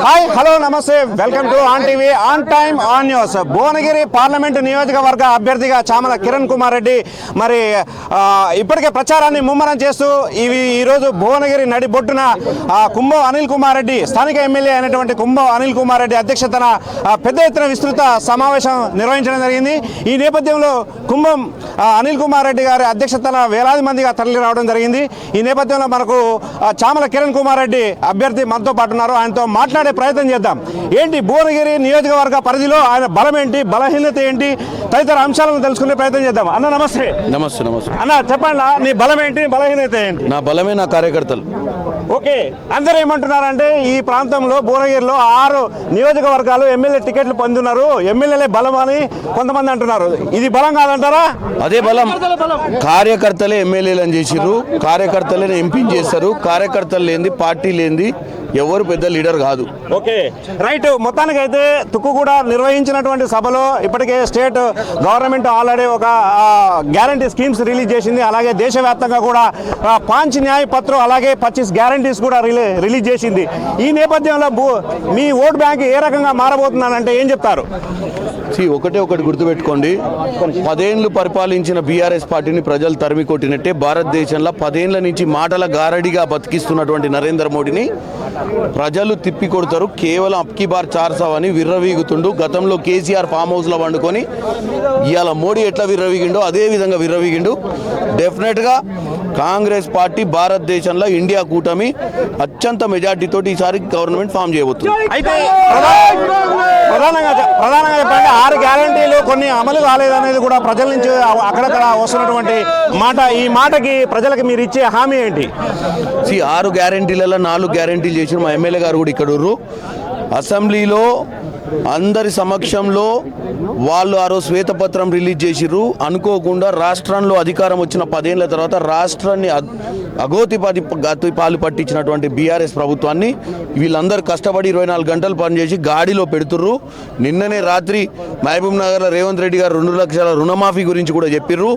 Hi hello namaste. Welcome to on TV on time on news. Bhuvanagiri parliament నియోజకవర్గ అభ్యర్థిగా చామల కిరణ్ కుమార్ రెడ్డి. మరి ఇప్పటికే ప్రచారాన్ని ముమ్మరం చేస్తూ ఇవి ఈరోజు భువనగిరి నడిబొట్టున ఆ, కుంభం అనిల్ కుమార్ రెడ్డి స్థానిక ఎమ్మెల్యే అయినటువంటి కుంభం అనిల్ కుమార్ రెడ్డి అధ్యక్షతన పెద్ద ఎత్తున విస్తృత సమావేశం నిర్వహించడం జరిగింది. ఈ నేపథ్యంలో కుంభం అనిల్ కుమార్ రెడ్డి గారి అధ్యక్షతన వేలాది మందిగా తరలి రావడం జరిగింది. ఈ నేపథ్యంలో మనకు చామల కిరణ్ కుమార్ రెడ్డి అభ్యర్థి మనతో పాటు ఉన్నారు. ఆయనతో మాట్లాడి ప్రయత్నం చేద్దాం. ఏంటి భువనగిరి నియోజకవర్గ పరిధిలో ఆయన బలం ఏంటి బలహీనత ఏంటి తదితర అంశాలను తెలుసుకునే ప్రయత్నం చేద్దాం. అన్న నమస్తే. నమస్తే నమస్తే. అన్న చెప్పండి నా, బలం ఏంటి బలహీనత ఏంటి? నా బలమే నా కార్యకర్తలు. ఓకే అందరూ ఏమంటున్నారంటే ఈ ప్రాంతంలో భువనగిరిలో ఆరు నియోజకవర్గాలు ఎమ్మెల్యే టికెట్లు పొందున్నారు ఎమ్మెల్యేలే బలం అని కొంతమంది అంటున్నారు. ఇది బలం కాదంటారా? అదే బలం. కార్యకర్తలే ఎమ్మెల్యేలు అని చేసిర్రు కార్యకర్తలే ఎంపీ చేస్తారు కార్యకర్తలు లేనిది పార్టీ లేనిది ఎవరు పెద్ద లీడర్ కాదు. ఓకే. రైట్ మొత్తానికి అయితే తుక్కుగూడ నిర్వహించినటువంటి సభలో ఇప్పటికే స్టేట్ గవర్నమెంట్ ఆల్రెడీ ఒక గ్యారంటీ స్కీమ్స్ రిలీజ్ చేసింది. అలాగే దేశవ్యాప్తంగా కూడా పాంచ్ న్యాయ పత్రం అలాగే పచ్చిస్ గ్యారంటీస్ కూడా రిలీ రిలీజ్ చేసింది. ఈ నేపథ్యంలో మీ ఓట్ బ్యాంక్ ఏ రకంగా మారబోతున్నానంటే ఏం చెప్తారు? ఒకటే ఒకటి గుర్తుపెట్టుకోండి. పదేండ్లు పరిపాలించిన బీఆర్ఎస్ పార్టీని ప్రజలు తరిమి కొట్టినట్టే భారతదేశంలో పదేండ్ల నుంచి మాటల గారడిగా బతికిస్తున్నటువంటి నరేంద్ర మోడీని ప్రజలు తిప్పి కొడతారు. కేవలం అప్కి బార్ చార్సావ్ అని విర్రవీగుతుండు. గతంలో కేసీఆర్ ఫామ్ హౌస్లో వండుకొని ఇవాళ మోడీ ఎట్లా విర్రవీగిండో అదే విధంగా విర్రవీగిండు. డెఫినెట్గా కాంగ్రెస్ పార్టీ భారతదేశంలో ఇండియా కూటమి అత్యంత మెజార్టీతోటి ఈసారి గవర్నమెంట్ ఫామ్ చేయబోతుంది. అయితే ప్రధానంగా ప్రధానంగా చెప్పాలంటే ఆరు గ్యారంటీలు కొన్ని అమలు కాలేదనేది కూడా ప్రజల నుంచి అక్కడక్కడ వస్తున్నటువంటి మాట. ఈ మాటకి ప్రజలకు మీరు ఇచ్చే హామీ ఏంటి? సి ఆరు గ్యారంటీలలో నాలుగు గ్యారంటీలు చేసిన మా ఎమ్మెల్యే గారు కూడా ఇక్కడ అసెంబ్లీలో అందరి సమక్షంలో వాళ్ళు ఆ రోజు శ్వేతపత్రం రిలీజ్ చేసిర్రు. అనుకోకుండా రాష్ట్రంలో అధికారం వచ్చిన పదేళ్ళ తర్వాత రాష్ట్రాన్ని అగోతిపాతి గతి పాలు పట్టించినటువంటి బీఆర్ఎస్ ప్రభుత్వాన్ని వీళ్ళందరూ కష్టపడి ఇరవై నాలుగు గంటలు పనిచేసి గాడిలో పెడుతుర్రు. నిన్ననే రాత్రి మహబూబ్ నగర్లో రేవంత్ రెడ్డి గారు రెండు లక్షల రుణమాఫీ గురించి కూడా చెప్పిర్రు.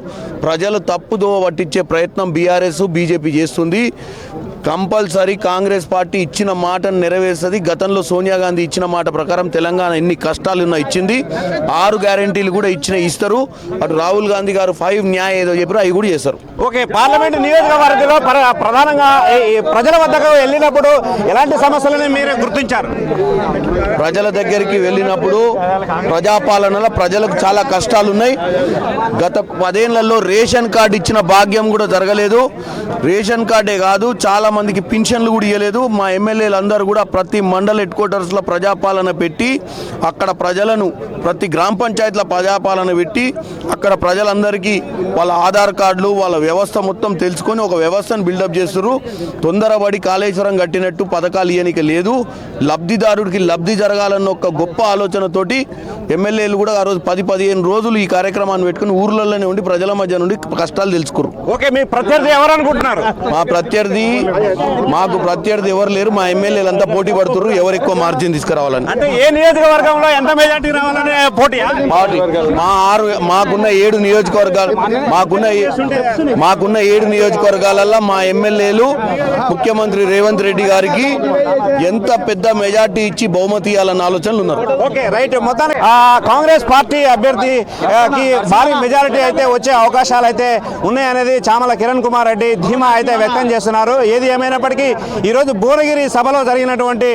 ప్రజలు తప్పుదోవ పట్టించే ప్రయత్నం బీఆర్ఎస్ బీజేపీ చేస్తుంది. కంపల్సరీ కాంగ్రెస్ పార్టీ ఇచ్చిన మాటను నెరవేరుస్తుంది గతంలో సోనియా గాంధీ ఇచ్చిన మాట ప్రకారం తెలంగాణ ఎన్ని కష్టాలు ఉన్నా ఇచ్చింది. ఆరు గ్యారెంటీలు కూడా ఇచ్చిన ఇస్తారు. అటు రాహుల్ గాంధీ గారు ఫైవ్ న్యాయ ఏదో చెప్పారు అవి కూడా చేస్తారు. ఓకే పార్లమెంట్ నియోజకవర్గంలో ప్ర- ప్రధానంగా ప్రజల వద్దకు వెళ్ళినప్పుడు ఎలాంటి సమస్యలను మీరు గుర్తించారు? ప్రజల దగ్గరికి వెళ్ళినప్పుడు ప్రజాపాలనలో ప్రజలకు చాలా కష్టాలు ఉన్నాయి. గత పదేళ్ళలో రేషన్ కార్డు ఇచ్చిన భాగ్యం కూడా జరగలేదు. రేషన్ కార్డే కాదు చాలా మందికి పింఛన్లు కూడా ఇవ్వలేదు మా ఎమ్మెల్యేలు అందరూ కూడా ప్రతి మండల హెడ్ క్వార్టర్స్లో ప్రజాపాలన పెట్టి అక్కడ ప్రజలను ప్రతి గ్రామ పంచాయతీల ప్రజాపాలన పెట్టి అక్కడ ప్రజలందరికీ వాళ్ళ ఆధార్ కార్డులు వాళ్ళ వ్యవస్థ మొత్తం తెలుసుకొని ఒక వ్యవస్థను బిల్డప్ చేస్తున్నారు తొందరపడి కాళేశ్వరం కట్టినట్టు పథకాలు ఇవ్వనికి లేదు. లబ్ధిదారుడికి లబ్ధి జరగాలన్న ఒక గొప్ప ఆలోచనతోటి ఎమ్మెల్యేలు కూడా ఆ రోజు పది పదిహేను రోజులు ఈ కార్యక్రమాన్ని పెట్టుకుని ఊర్లలోనే ఉండి ప్రజల మధ్య నుండి కష్టాలు తెలుసుకురు ఓకే మీ ప్రత్యర్థి ఎవరు అనుకుంటున్నారు? మా ప్రత్యర్థి మాకు ప్రత్యర్థి ఎవరు లేరు మా ఎమ్మెల్యేలు పోటీ పడుతున్నారు ఎవరు ఎక్కువ మార్జిన్ తీసుకురావాలని. అంటే ఏ నియోజకవర్గంలో ఎంత మెజార్టీ రావాలనే పార్టీ మా ఆరు మాకున్న ఏడు నియోజకవర్గాలు మాకున్న మాకున్న ఏడు నియోజకవర్గాలలో మా ఎమ్మెల్యేలు ముఖ్యమంత్రి రేవంత్ రెడ్డి గారికి ఎంత పెద్ద మెజార్టీ ఇచ్చి బహుమతి ఇవ్వాలన్న ఆలోచనలు ఉన్నారు. Okay right. మొత్తానికి కాంగ్రెస్ పార్టీ అభ్యర్థి భారీ మెజారిటీ అయితే వచ్చే అవకాశాలు అయితే ఉన్నాయనేది చామల కిరణ్ కుమార్ రెడ్డి ధీమా అయితే వ్యక్తం చేస్తున్నారు. ఏది ఏమైనప్పటికీ ఈరోజు భువనగిరి సభలో జరిగినటువంటి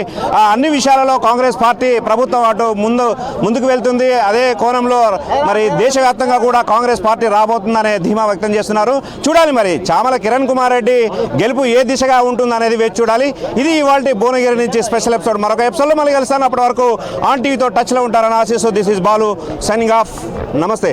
అన్ని విషయాలలో కాంగ్రెస్ పార్టీ ప్రభుత్వం అటు ముందు ముందుకు వెళ్తుంది. అదే కోణంలో మరి దేశవ్యాప్తంగా కూడా కాంగ్రెస్ పార్టీ రాబోతుందనే ధీమా వ్యక్తం చేస్తున్నారు. చూడాలి మరి చామల కిరణ్ కుమార్ రెడ్డి గెలుపు ఏ దిశగా ఉంటుంది అనేది వేచి చూడాలి. ఇది ఇవాళ భువనగిరి నుంచి స్పెషల్ ఎపిసోడ్. మరొక ఎపిసోడ్లో మళ్ళీ కలుస్తాను. అప్పటి వరకు ఆన్ టీవీతో టచ్లో ఉంటారని ఆశిస్తూ this is Balu signing off. Namaste.